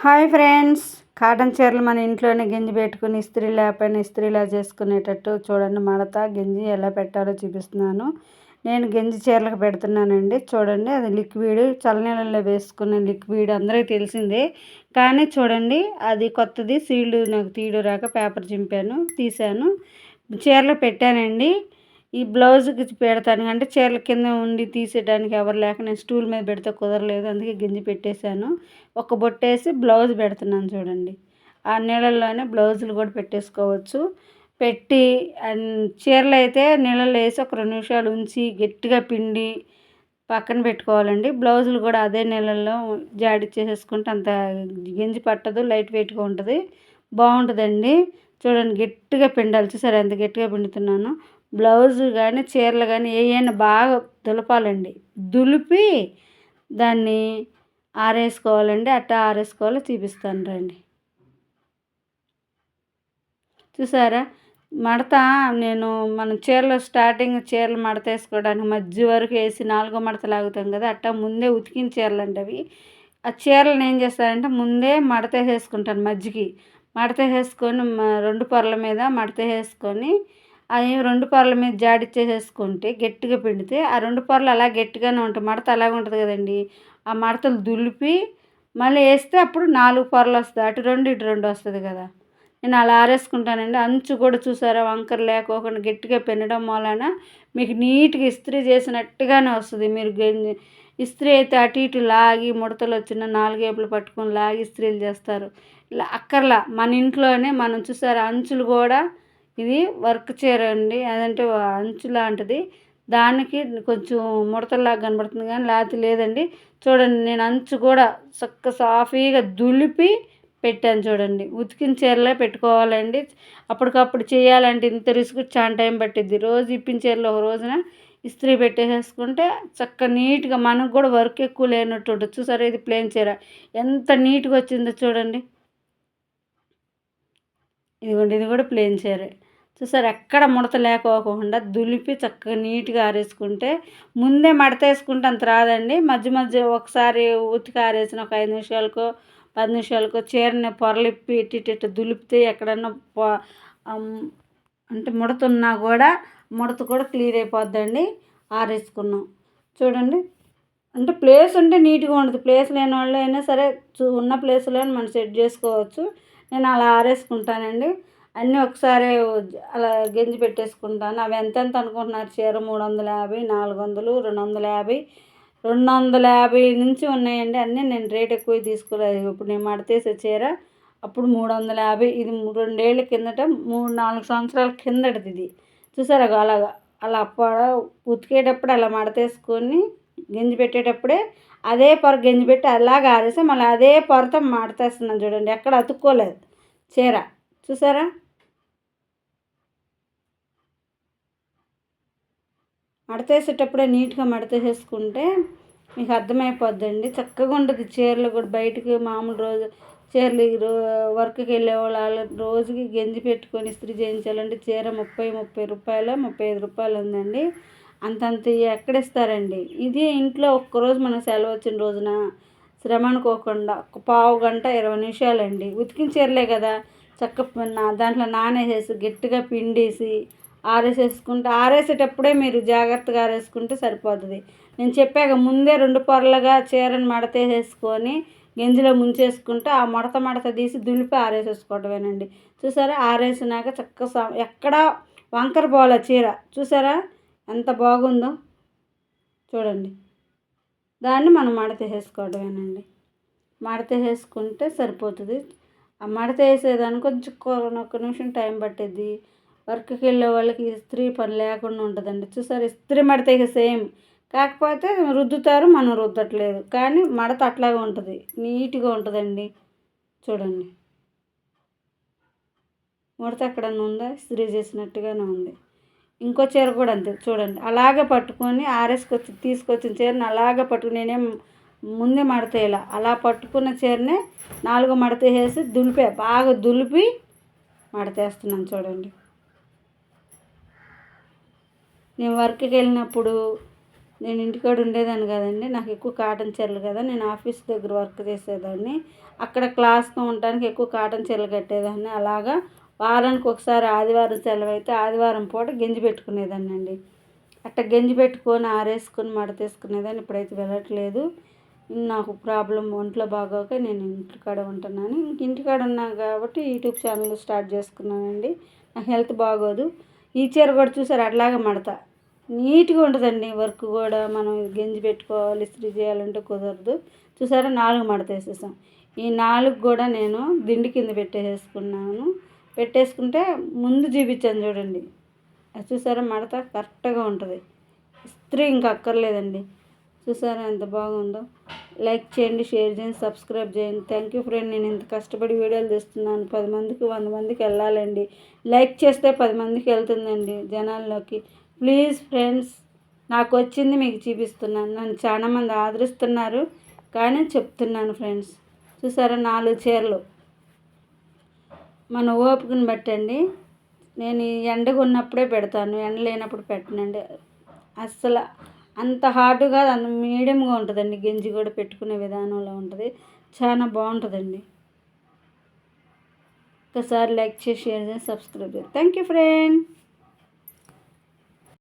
Hi friends. Cotton చీరలు మన ఇంట్లోనే గింజి పెట్టుకుని ఇస్త్రీ లేకపోయినా ఇస్త్రీలా చేసుకునేటట్టు చూడండి మడత గింజి ఎలా పెట్టాలో చూపిస్తున్నాను. నేను గింజి చీరలకు పెడుతున్నానండి. చూడండి అది లిక్విడ్ చల్లనీళ్ళలో వేసుకునే లిక్విడ్ అందరికీ తెలిసిందే. కానీ చూడండి అది కొత్తది సీల్డ్ నాకు తీయడం రాక పేపర్ చింపాను తీశాను. చీరలు పెట్టానండి. ఈ బ్లౌజ్కి పెడతాను. అంటే చీరల కింద ఉండి తీసేయడానికి ఎవరు లేక నేను స్టూల్ మీద పెడితే కుదరలేదు. అందుకే గింజి పెట్టేశాను. ఒక బొట్టేసి బ్లౌజ్ పెడుతున్నాను చూడండి. ఆ నీళ్ళల్లోనే బ్లౌజులు కూడా పెట్టేసుకోవచ్చు. పెట్టి చీరలు అయితే నీళ్ళలో వేసి ఒక రెండు నిమిషాలు ఉంచి గట్టిగా పిండి పక్కన పెట్టుకోవాలండి. బ్లౌజులు కూడా అదే నీళ్ళల్లో జాడి చేసేసుకుంటే అంత గింజి పట్టదు లైట్ వెయిట్గా ఉంటుంది. బాగుంటుందండి. చూడండి గట్టిగా పిండాలి. చూసారు ఎంత గట్టిగా పిండుతున్నాను. బ్లౌజ్ కానీ చీరలు కానీ ఏవైనా బాగా దులపాలండి. దులిపి దాన్ని ఆరేసుకోవాలండి. అట్టా ఆరేసుకోవాలో చూపిస్తాను రండి. చూసారా? మడత నేను మన చీరలు స్టార్టింగ్ చీరలు మడత వేసుకోవడానికి మధ్య వరకు వేసి నాలుగో మడత లాగుతాం కదా అట్టా ముందే ఉతికిన చీరలు అండి అవి. ఆ చీరలను ఏం చేస్తారంటే ముందే మడత వేసుకుంటాను మజ్జికి మడత వేసుకొని రెండు పొరల మీద మడత వేసుకొని అవి రెండు పొరల మీద జాడిచ్చేసేసుకుంటే గట్టిగా పిండితే ఆ రెండు పొరలు అలా గట్టిగానే ఉంటాయి. మడత అలాగే ఉంటుంది కదండి. ఆ మడతలు దులిపి మళ్ళీ వేస్తే అప్పుడు నాలుగు పొరలు వస్తుంది. అటు రెండు ఇటు రెండు వస్తుంది కదా. నేను అలా ఆరేసుకుంటానండి. అంచు కూడా చూసారా? వంకర లేకోకుండా గట్టిగా పెనడం వలన మీకు నీట్గా ఇస్త్రీ చేసినట్టుగానే వస్తుంది. మీరు ఇస్త్రీ అయితే అటు ఇటు లాగి ముడతలు వచ్చిన నాలుగేపులు పట్టుకొని లాగి ఇస్త్రీలు చేస్తారు. ఇలా అక్కర్లా. మన ఇంట్లోనే మనం చూసారా? అంచులు కూడా ఇది వర్క్ చీర అండి. అదంటే అంచు లాంటిది. దానికి కొంచెం ముడతల్లాగా కనబడుతుంది కానీ లేకపోతే లేదండి. చూడండి నేను అంచు కూడా చక్క సాఫీగా దులిపి పెట్టాను చూడండి. ఉతికిన చీరలే పెట్టుకోవాలండి. అప్పటికప్పుడు చేయాలంటే ఇంత రిస్క్ చాలా టైం పట్టిద్ది. రోజు ఇప్పిన చీరలు ఒక రోజున ఇస్త్రీ పెట్టేసేసుకుంటే చక్క నీట్గా మనకు కూడా వర్క్ ఎక్కువ లేనట్టు ఉంటుంది. చూసారా ఇది ప్లేన్ చీర. ఎంత నీట్గా వచ్చిందో చూడండి. ఇదిగోండి ఇది కూడా ప్లేన్ చీరే. చూసారు? ఎక్కడ ముడత లేకోకుండా దులిపి చక్కగా నీట్గా ఆరేసుకుంటే ముందే మడత వేసుకుంటే అంత రాదండి. మధ్య మధ్య ఒకసారి ఉతికి ఆరేసిన ఒక ఐదు నిమిషాలకో పది నిమిషాలకో చీరని పొరలిప్పి ఇటు ఇటు దులిపితే ఎక్కడన్నా అంటే ముడతున్నా కూడా ముడత కూడా క్లియర్ అయిపోద్దండి. ఆరేసుకున్నాం. చూడండి. అంటే ప్లేస్ ఉంటే నీట్గా ఉండదు. ప్లేస్ లేని వాళ్ళు అయినా సరే ఉన్న ప్లేస్లో మనం సెట్ చేసుకోవచ్చు. నేను అలా ఆరేసుకుంటానండి. అన్నీ ఒకసారి అలా గెంజి పెట్టేసుకుంటాను. అవి ఎంతెంత అనుకుంటున్నారు? చీర మూడు వందల యాభై నాలుగు వందలు రెండు వందల యాభై రెండు వందల యాభై నుంచి ఉన్నాయండి. అన్నీ నేను రేట్ ఎక్కువ తీసుకోలేదు. ఇప్పుడు నేను మడతేసే చీర అప్పుడు మూడు వందల యాభై ఇది రెండేళ్ళ కిందట మూడు నాలుగు సంవత్సరాల కిందటిది ఇది. చూసారా అలాగా అలా అప్పుడు ఉతికేటప్పుడు అలా మడతేసుకొని గింజి పెట్టేటప్పుడే అదే పొర గింజి పెట్టి అలాగ ఆరేసి మళ్ళీ అదే పొరతో మడతేస్తున్నాను చూడండి. ఎక్కడ అతుక్కోలేదు చీర. చూసారా? మడతేసేటప్పుడే నీట్గా మడతేసేసుకుంటే మీకు అర్థమైపోద్దండి. చక్కగా ఉంటుంది చీరలు కూడా. బయటికి మామూలు రోజు చీరలు వర్క్కి వెళ్ళే వాళ్ళు రోజుకి గంజి పెట్టుకొని ఇస్త్రీ చేయించాలంటే చీర ముప్పై ముప్పై రూపాయలు ముప్పై ఐదు రూపాయలు ఉందండి. అంతంత ఎక్కడ ఇస్తారండి ఇది ఇంట్లో ఒక్కరోజు మనం సెలవు వచ్చిన రోజున శ్రమ అనుకోకుండా ఒక పావు గంట ఇరవై నిమిషాలండి. ఉతికిన చీరలే కదా. చక్క దాంట్లో నానేసేసి గట్టిగా పిండేసి ఆరేసేసుకుంటే ఆరేసేటప్పుడే మీరు జాగ్రత్తగా ఆరేసుకుంటే సరిపోతుంది. నేను చెప్పాక ముందే రెండు పొరలుగా చీరను మడతేసేసుకొని గింజలో ముంచేసుకుంటే ఆ మడత మడత తీసి దులిపి ఆరేసేసుకోవటమేనండి. చూసారా? ఆరేసినాక చక్క ఎక్కడ వంకర పోవాల చీర. చూసారా? ఎంత బాగుందో. చూడండి. దాన్ని మనం మడత వేసుకోవడమేనండి వేసుకుంటే సరిపోతుంది. ఆ మడత వేసేదానికి కొంచెం ఒక నిమిషం టైం పట్టేది వర్క్కి వెళ్ళే వాళ్ళకి ఇస్త్రీ పని లేకుండా ఉంటుందండి. చూసారు ఇస్త్రీ మడత ఇక సేమ్. కాకపోతే రుద్దుతారు మనం రుద్దట్లేదు. కానీ మడత అట్లాగే ఉంటుంది. నీట్గా ఉంటుందండి. చూడండి. ముడత ఎక్కడన్నా ఉందా? ఇస్త్రీ చేసినట్టుగానే ఉంది. ఇంకో చీర కూడా అంతే. చూడండి. అలాగే పట్టుకొని ఆరేసుకొచ్చి తీసుకొచ్చిన చీరని అలాగే పట్టుకుని నేనేం ముందే మడతేయాల అలా పట్టుకున్న చీరనే నాలుగు మడత వేసి దులిపే బాగా దులిపి మడతేస్తున్నాను చూడండి. నేను వర్క్కి వెళ్ళినప్పుడు నేను ఇంటికాడ ఉండేదాన్ని కదండి. నాకు ఎక్కువ కాటన్ చీరలు కదా. నేను ఆఫీస్ దగ్గర వర్క్ చేసేదాన్ని. అక్కడ క్లాస్గా ఉండటానికి ఎక్కువ కాటన్ చీరలు కట్టేదాన్ని. అలాగా వారానికి ఒకసారి ఆదివారం సెలవు అయితే ఆదివారం పూట గెంజి పెట్టుకునేదాన్ని అండి. అట్ట గెంజి పెట్టుకొని ఆరేసుకొని మడతేసుకునేదాన్ని ఇప్పుడైతే వెళ్ళట్లేదు. నాకు ప్రాబ్లం ఒంట్లో బాగోక నేను ఇంటికాడ ఉంటున్నాను. ఇంక ఇంటికాడ ఉన్నాను కాబట్టి యూట్యూబ్ ఛానల్ స్టార్ట్ చేసుకున్నానండి. నా హెల్త్ బాగోదు. ఈ చీర కూడా చూసారు? అట్లాగే మడత. నీట్గా ఉంటుందండి వర్క్ కూడా. మనం గెంజి పెట్టుకోవాలి ఇస్త్రీ చేయాలంటే కుదరదు. చూసారా? నాలుగు మడత వేసేసాం. ఈ నాలుగు కూడా నేను దిండి కింద పెట్టేసుకున్నాను పెట్టేసుకుంటే ముందు చూపించాను చూడండి. అది చూసారా? మడత కరెక్ట్గా ఉంటుంది. ఇస్త్రీ ఇంకా అక్కర్లేదండి. చూసారా ఎంత బాగుందో? లైక్ చేయండి షేర్ చేయండి సబ్స్క్రైబ్ చేయండి. థ్యాంక్ యూ ఫ్రెండ్ నేను ఇంత కష్టపడి వీడియోలు తీస్తున్నాను. పది మందికి వంద మందికి వెళ్ళాలండి. లైక్ చేస్తే పది మందికి వెళ్తుందండి జనాల్లోకి. ప్లీజ్ ఫ్రెండ్స్ నాకు వచ్చింది మీకు చూపిస్తున్నాను. నన్ను చాలా మంది ఆదరిస్తున్నారు కానీ చెప్తున్నాను ఫ్రెండ్స్. చూసారా నాలుగు చీరలు? మన ఓపికను బట్టండి. నేను ఎండగా ఉన్నప్పుడే పెడతాను. ఎండ లేనప్పుడు పెట్టనండి. అస్సలు అంత హార్డ్గా అంత మీడియంగా ఉంటుందండి. గింజి కూడా పెట్టుకునే విధానంలో ఉంటుంది. చాలా బాగుంటుందండి. ఒకసారి లైక్ చేసి షేర్ చేసి సబ్స్క్రైబ్ చేయండి. Thank you friend.